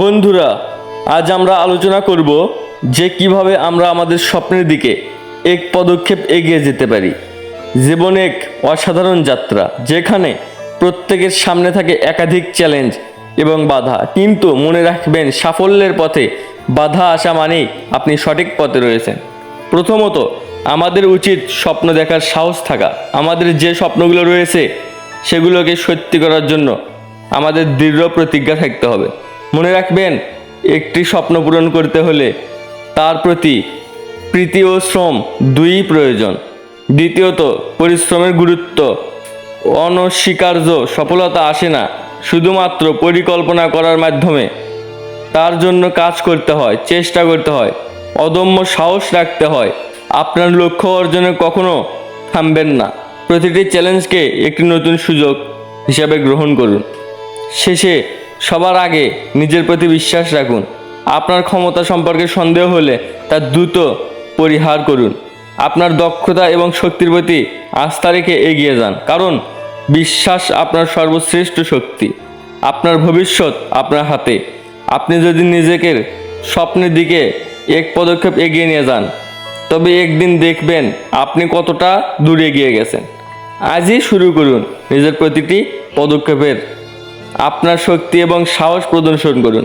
বন্ধুরা, আজ আমরা আলোচনা করব যে কীভাবে আমরা আমাদের স্বপ্নের দিকে এক পদক্ষেপ এগিয়ে যেতে পারি। জীবন এক অসাধারণ যাত্রা, যেখানে প্রত্যেকের সামনে থাকে একাধিক চ্যালেঞ্জ এবং বাধা। কিন্তু মনে রাখবেন, সাফল্যের পথে বাধা আসা মানেই আপনি সঠিক পথে রয়েছেন। প্রথমত, আমাদের উচিত স্বপ্ন দেখার সাহস থাকা। আমাদের যে স্বপ্নগুলো রয়েছে, সেগুলোকে সত্যি করার জন্য আমাদের দৃঢ় প্রতিজ্ঞা থাকতে হবে। মনে রাখবেন, একটি স্বপ্ন পূরণ করতে হলে তার প্রতি প্রীতি ও শ্রম দুই প্রয়োজন। দ্বিতীয়ত, পরিশ্রমের গুরুত্ব। অনস্বীকার্য সফলতা আসে না, শুধুমাত্র পরিকল্পনা করার মাধ্যমে। তার জন্য কাজ করতে হয়, চেষ্টা করতে হয়, অদম্য সাহস রাখতে হয়। আপনার লক্ষ্য অর্জনে কখনো থামবেন না। প্রতিটি চ্যালেঞ্জকে একটি নতুন সুযোগ হিসাবে গ্রহণ করুন। শেষে সবার আগে নিজের প্রতি বিশ্বাস রাখুন। আপনার ক্ষমতা সম্পর্কে সন্দেহ হলে তা দ্রুত পরিহার করুন। আপনার দক্ষতা এবং শক্তির প্রতি আস্থা রেখে এগিয়ে যান, কারণ বিশ্বাস আপনার সর্বশ্রেষ্ঠ শক্তি। আপনার ভবিষ্যৎ আপনার হাতে। আপনি যদি নিজেকে স্বপ্নের দিকে এক পদক্ষেপ এগিয়ে নিয়ে যান, তবে একদিন দেখবেন আপনি কতটা দূরে এগিয়ে গেছেন। আজই শুরু করুন নিজের প্রতিটি পদক্ষেপের আপনার শক্তি এবং সাহস প্রদর্শন করুন।